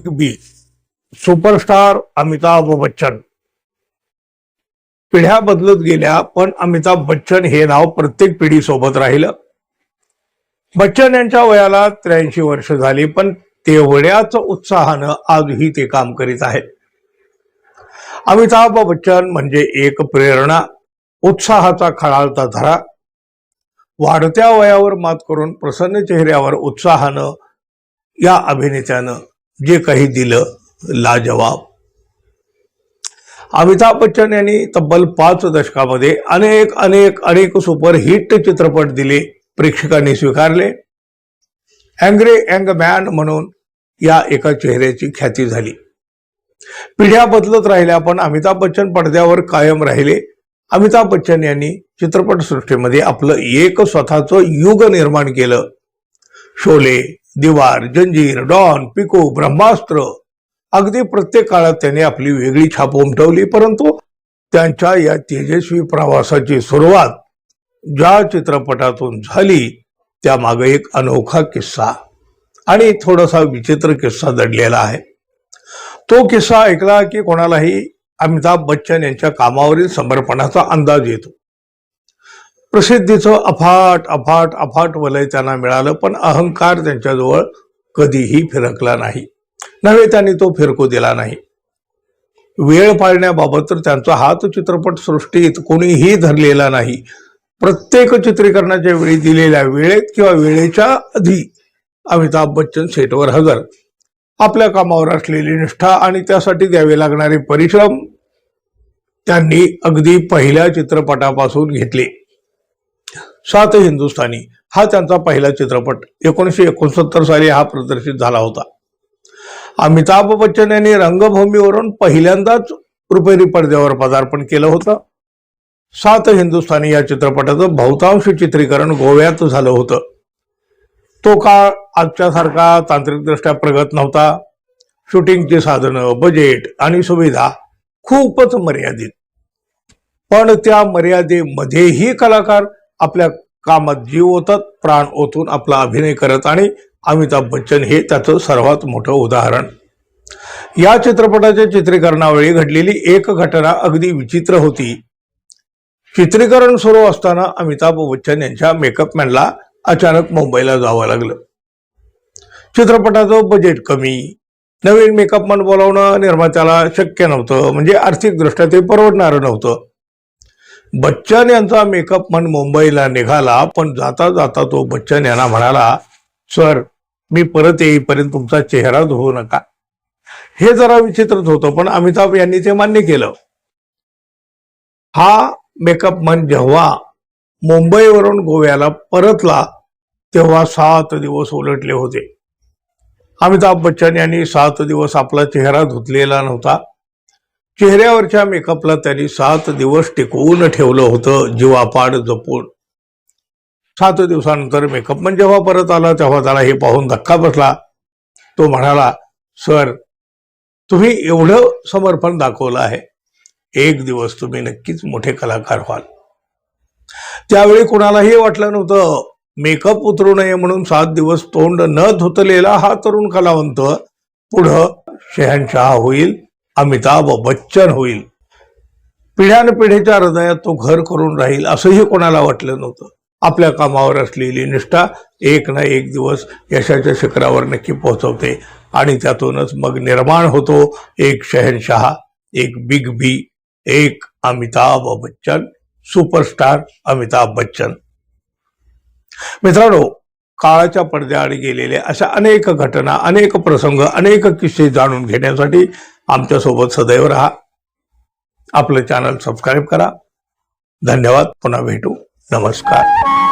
Big B. Superstar Amitabh Bachchan. पिढ्या बदलत गेल्या पण अमिताभ बच्चन हे नाव प्रत्येक पिढी सोबत राहिलं. बच्चन यांच्या वयाला त्र्याऐंशी वर्ष झाली पण तेवढ्याच उत्साहानं आजही ते काम करीत आहेत. अमिताभ बच्चन म्हणजे एक प्रेरणा उत्साहाचा खळाळता धरा. वाढत्या वयावर मात करून प्रसन्न चेहऱ्यावर उत्साहानं या अभिनेत्यानं जे काही दिलं लाजवाब. अमिताभ बच्चन यांनी तब्बल पाच दशकामध्ये अनेक अनेक अनेक सुपरहिट चित्रपट दिले प्रेक्षकांनी स्वीकारले. अँग्रे अँग मॅन म्हणून या एका चेहऱ्याची ख्याती झाली. पिढ्या बदलत राहिल्या पण अमिताभ बच्चन पडद्यावर कायम राहिले. अमिताभ बच्चन यांनी चित्रपटसृष्टीमध्ये आपलं एक स्वतःचं युग निर्माण केलं. शोले दिवार जंजीर डॉन पिको ब्रह्मास्त्र. अगदी प्रत्येक काळात त्यांनी आपली वेगळी छाप उमटवली परंतु त्यांच्या या तेजस्वी प्रवासाची सुरुवात ज्या चित्रपटातून झाली त्यामागे एक अनोखा किस्सा आणि थोडासा विचित्र किस्सा दडलेला आहे. तो किस्सा ऐकला की कोणालाही अमिताभ बच्चन यांच्या कामावरील समर्पणाचा अंदाज येतो. प्रसिद्धीचं अफाट अफाट अफाट वलय त्यांना मिळालं पण अहंकार त्यांच्याजवळ कधीही फिरकला नाही. नव्हे त्यांनी तो फिरकू दिला नाही. वेळ पाळण्याबाबत तर त्यांचा हात चित्रपट सृष्टीत कोणीही धरलेला नाही. प्रत्येक चित्रीकरणाच्या वेळी दिलेल्या वेळेत किंवा वेळेच्या आधी अमिताभ बच्चन सेटवर हजर. आपल्या कामावर असलेली निष्ठा आणि त्यासाठी द्यावे लागणारे परिश्रम त्यांनी अगदी पहिल्या चित्रपटापासून घेतले. सात हिंदुस्थानी. हा त्यांचा पहिला चित्रपट. एकोणीसशे एकोणसत्तर साली हा प्रदर्शित झाला होता. अमिताभ बच्चन यांनी रंगभूमीवरून पहिल्यांदाच रुपेरी पडद्यावर पदार्पण केलं होतं. सात हिंदुस्थानी या चित्रपटाचं बहुतांश चित्रीकरण गोव्यात झालं होतं. तो काळ आजच्यासारखा तांत्रिकदृष्ट्या प्रगत नव्हता. शूटिंगची साधनं बजेट आणि सुविधा खूपच मर्यादित. पण त्या मर्यादेमध्येही कलाकार आपल्या कामात जीव ओतत प्राण ओतून आपला अभिनय करत आणि अमिताभ बच्चन हे त्याचं सर्वात मोठं उदाहरण. या चित्रपटाच्या चित्रीकरणावेळी घडलेली एक घटना अगदी विचित्र होती. चित्रीकरण सुरू असताना अमिताभ बच्चन यांच्या मेकअपमॅनला अचानक मुंबईला जावं लागलं. चित्रपटाचं बजेट कमी. नवीन मेकअपमॅन बोलावणं निर्मात्याला शक्य नव्हतं. म्हणजे आर्थिकदृष्ट्या ते परवडणारं नव्हतं. बच्चन यांचा मेकअप मन मुंबईला निघाला पण जाता जाता तो बच्चन यांना म्हणाला सर मी परत येईपर्यंत तुमचा चेहरा धुवू नका. हे जरा विचित्रच होतं पण अमिताभ यांनी ते मान्य केलं. हा मेकअप मन जेव्हा मुंबईवरून गोव्याला परतला तेव्हा सात दिवस उलटले होते. अमिताभ बच्चन यांनी सात दिवस आपला चेहरा धुतलेला नव्हता. चेहऱ्यावरच्या मेकअपला त्यांनी सात दिवस टिकवून ठेवलं होतं जीवापाड जपून. सात दिवसानंतर मेकअप पण जेव्हा परत आला तेव्हा त्याला हे पाहून धक्का बसला. तो म्हणाला सर तुम्ही एवढं समर्पण दाखवलं आहे. एक दिवस तुम्ही नक्कीच मोठे कलाकार व्हाल. त्यावेळी कुणालाही वाटलं नव्हतं. मेकअप उतरू नये म्हणून सात दिवस तोंड न धुतलेला हा तरुण कलावंत पुढं शहनशहा होईल. अमिताभ बच्चन होईल. पिढ्यानपिढीच्या हृदयात तो घर करून राहील असंही कोणाला वाटलं नव्हतं. आपल्या कामावर असलेली निष्ठा एक ना एक दिवस यशाच्या शिखरावर नक्की पोहोचवते आणि त्यातूनच मग निर्माण होतो एक शहनशाह एक बिग बी एक अमिताभ बच्चन सुपरस्टार अमिताभ बच्चन. मित्रांनो काळाच्या पडद्याआड गेलेल्या अशा अनेक घटना अनेक प्रसंग अनेक किस्से जाणून घेण्यासाठी आमच्यासोबत सदैव राहा. आपलं चॅनल सबस्क्राईब करा. धन्यवाद. पुन्हा भेटू. नमस्कार.